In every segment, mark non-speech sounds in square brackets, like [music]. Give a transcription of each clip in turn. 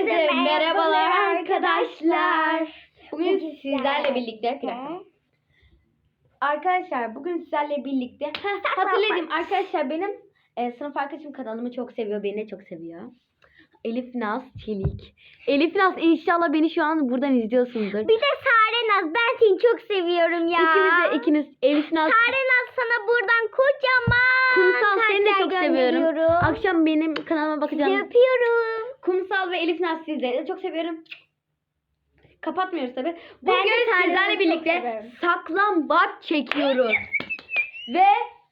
Herkese merhabalar arkadaşlar. Bugün sizlerle birlikte. [laughs] Arkadaşlar bugün sizlerle birlikte hatırladım arkadaşlar benim e, sınıf arkadaşım kanalımı çok seviyor beni de çok seviyor. Elif Naz Çelik. Elif Naz inşallah beni şu an buradan izliyorsundur. Bir de Sare Naz ben seni çok seviyorum ya. İkiniz de ikiniz Elif Naz Sare Naz sana buradan kocaman Kumsal seni de çok seviyorum. Akşam benim kanalıma Sizi bakacağım. öpüyorum. Kumsal ve Elif Naz sizleri de çok seviyorum. Kapatmıyoruz tabi. Bugün çok birlikte saklambaç çekiyoruz. ve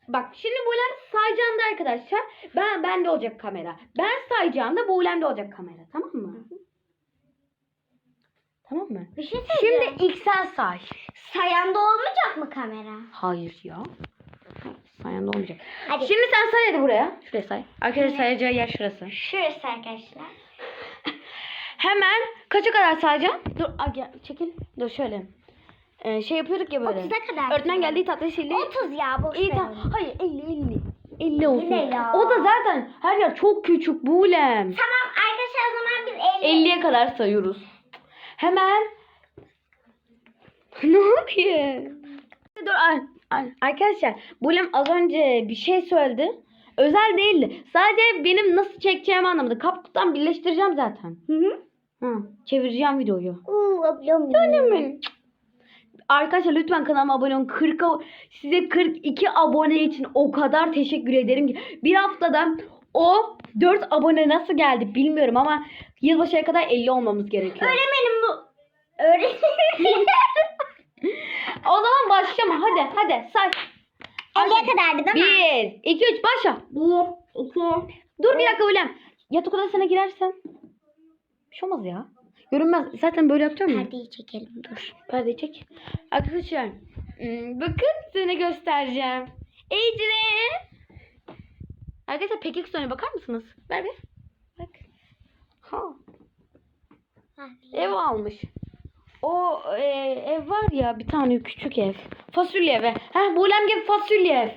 bak şimdi Buğlem sayacağında arkadaşlar ben bende olacak kamera. Ben sayacağımda Buğlem'de olacak kamera. Tamam mı? Tamam mı? Bir şey söyleyeceğim. Şimdi ilk sen say. Sayanda olmayacak mı kamera? Hayır ya. Sayanda olmayacak. Hadi. Şimdi sen say hadi buraya. Şuraya say. Arkadaşlar sayacağı yer şurası. Şurası arkadaşlar. Hemen kaça kadar sayacağım? Dur a, gel, çekil. Dur şöyle. Ee, şey yapıyorduk ya böyle. 30'a kadar. Öğretmen geldi tatlı sildi. 30 ya boş İyi ver. Hayır 50 50. 50 olsun. ne ya? O da zaten her yer çok küçük Buğlem. Tamam arkadaşlar o zaman biz 50. 50'ye kadar sayıyoruz. Hemen. ne oluyor? Dur ar- arkadaşlar Buğlem az önce bir şey söyledi. Özel değildi. Sadece benim nasıl çekeceğimi anlamadı. Kaptan birleştireceğim zaten. Hı hı. Hı, çevireceğim videoyu. Uuu ablam benim. Arkadaşlar lütfen kanalıma abone olun. 40 a- size 42 abone için o kadar teşekkür ederim ki. Bir haftada o 4 abone nasıl geldi bilmiyorum ama yılbaşıya kadar 50 olmamız gerekiyor. Öğretmenim bu. Öğretmenim. [laughs] O zaman başlayalım. Hadi hadi say. 50'ye kadardı değil mi? 1 2 3 başla. 1, 2, Dur bir dakika Ulan. Yatak odasına girersen bir şey olmaz ya. Görünmez. Zaten böyle yapacağım ya. Perdeyi çekelim dur. Perdeyi çek. Arkadaşlar hmm, bakın size göstereceğim. Ecre. Arkadaşlar pekik söyle bakar mısınız? Ver bir. Bak. Ha, ev almış. O e, ev var ya bir tane küçük ev. Fasulye evi. Heh Buğlem gibi fasulye ev.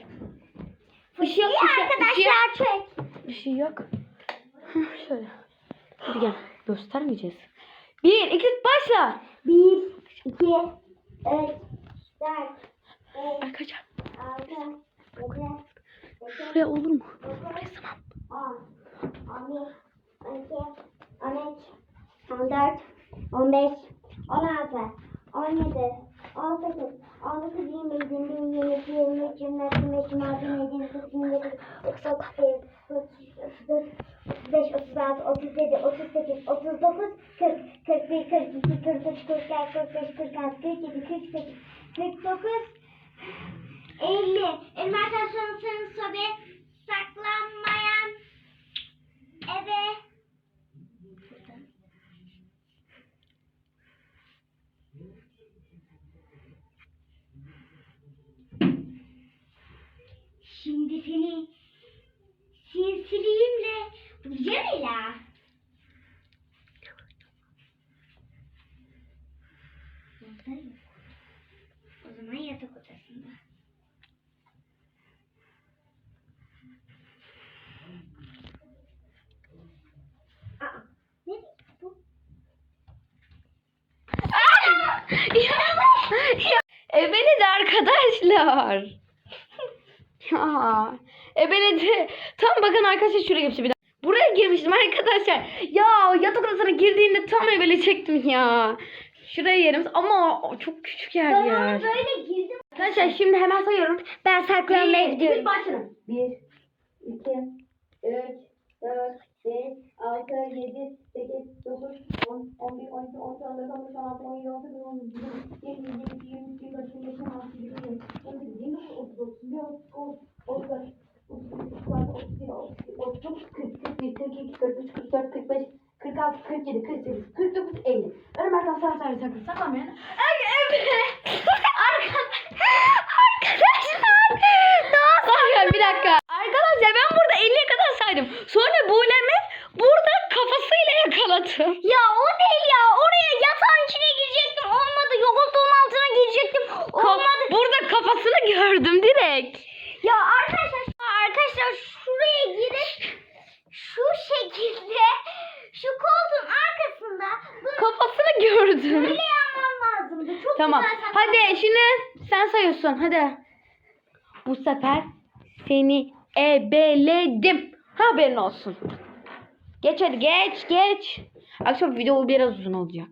Işığı yok. ışığı- arkadaşlar çek. Bir şey yok. Şöyle. Hadi gel. Göstermeyeceğiz. Bir, iki, başla. 1, 2, 3, 4, 5, Arkadaşlar 6, 7, şuraya olur mu? Buraya tamam. 10, 11, 12, 13, 14, 15, 16, 17, 18, 19, 20, 21, 22, 23, 24, 25, 26, 27, 28, 29, 30, 31, 35, 36, 37, 38, 39, 40, 41, 42, 43, 44, 45, 46, 47, 48, 49, 50. Elmertasyon sınıf sobe saklanmayan eve Şimdi seni sinsiliğimle bulacağım Ela. Orada yok. O zaman yatak odasında. Aa, ne bu? Ebeledi arkadaşlar. ya. Ebeledi. Tam bakın arkadaşlar şuraya girmiştim bir daha. Buraya girmiştim arkadaşlar. Ya yatak odasına girdiğinde tam ebele çektim ya. Şuraya yerimiz ama çok küçük yer ya. ona böyle girdim. Arkadaşlar şimdi hemen sayıyorum. Ben saklanmaya Bir, gidiyorum. iki, başlayalım. 1, 2, 3, 4, 5, 6, 7, 8, 9, 10, 11, 12, 13, 14, 15, 16, 17, 18, 19, 20, 21, 22, 23, 24, 25, 26, 27, 28, 29, 30, 31, 32, 34, 35, 36, 37, 38, 39, 40, 41, 42, 43, 44, 45, 46, 47, 48, 49, 50. Önüme sen sen sakın saklanmayın. Ay evet. Arkadaşlar bir dakika. Arkadaşlar ben burada 50'ye kadar saydım. Sonra Buğlem'i burada kafasıyla yakaladım. Ya o değil ya. Oraya yatağın içine girecektim. Olmadı. Yoğurtluğun altına girecektim. Olmadı. Burada kafasını gördüm direkt. Ya arkadaşlar arkadaşlar şuraya girip şu şekilde şu koltuğun arkasına lazım. Böyle yapmam lazımdı. Çok Tamam. güzel saklan- Hadi şimdi sen sayıyorsun. Hadi. Bu sefer seni ebeledim. Haberin olsun. Geç hadi geç geç. Akşam video biraz uzun olacak.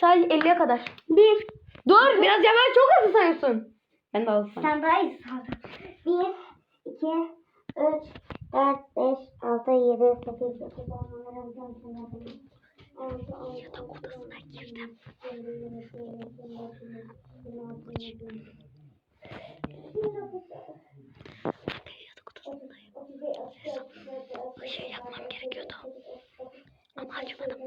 Say 50'ye kadar. Bir. Dur biraz yavaş çok hızlı sayıyorsun. Ben de hızlı. Sen daha iyi sandın. 1, 2, 3, 4, 5, 6, 7, 8, 9, 10, Yatak odasına girdim. Bir şey yapmam gerekiyordu. Ama açmadım.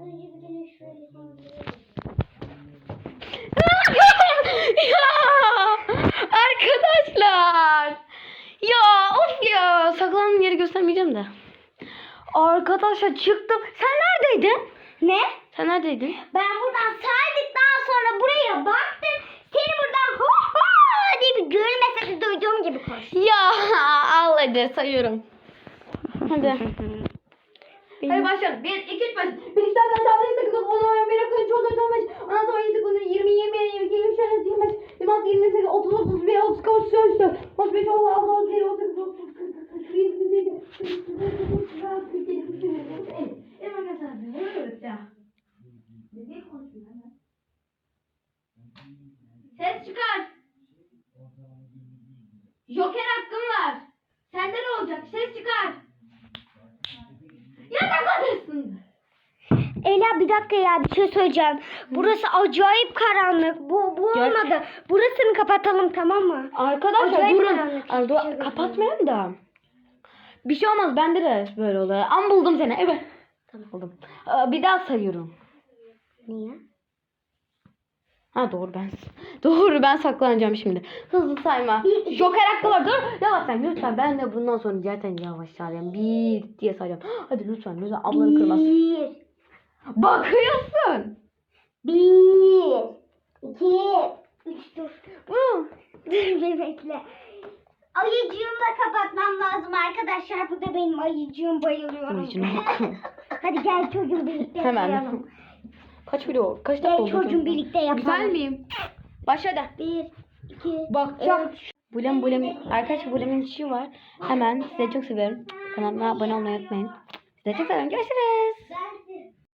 Önce bir tane şöyle konduralım. ya arkadaşlar ya of ya saklanma yeri göstermeyeceğim de arkadaşlar çıktım sen neredeydin Ne? sen neredeydin Ben buradan saydıktan sonra buraya baktım. Seni buradan ho ho diye bir gülme sesi duyduğum gibi koş. ya [laughs] al hadi sayıyorum hadi Hadi başlayalım. 1, 2, 3, 5. 1, 2, 4, 5, 6, 7, 8, 9, 10, 11, 12, 13, 14, 15, 16, 17, 18, 20, 21, 22, 23, 24, 25, 26, 27, 30, 31, 32, 33, 34, 35, 36, 37, 38, 39, 40, 41, 42, 43, Evet arkadaşlar bunu öğreteceğim. Ses çıkar. Joker hakkın var. Sende ne olacak? Ses çıkar. Yatak odasında. Ela bir dakika ya bir şey söyleyeceğim. Burası acayip karanlık. Bu, bu Gerçek- olmadı. Burasını kapatalım tamam mı? Arkadaşlar Acayip durun. karanlık. Ay, dur, şey kapatmayalım da. Bir şey olmaz bende de böyle oluyor. Ama buldum seni. Evet. Tamam buldum. Ee, bir daha sayıyorum. Niye? Ha doğru ben. [laughs] Doğru ben saklanacağım şimdi. Hızlı sayma. Joker hakkı var. Dur. Yavaş say lütfen. Ben de bundan sonra zaten yavaş sayacağım. Bir diye sayacağım. [gasps] Hadi lütfen lütfen ablanı kırmaz. Bir. Bakıyorsun. Bir. İki. Üç dur. Dur bir bekle. Ayıcığımı da kapatmam lazım arkadaşlar. Bu da benim ayıcığım bayılıyorum. Ayıcığına [laughs] bak. Hadi gel çocuğum birlikte Hemen. yapalım. Kaç video? Kaç dakika Gel oldu? çocuğum birlikte yapalım. Güzel miyim? Başla da. Bir, iki, Bakacağım. üç. Bulem bulem. Arkadaşlar bulemin işi var. Hemen size çok seviyorum. Kanalıma abone olmayı unutmayın. Size çok seviyorum. Görüşürüz.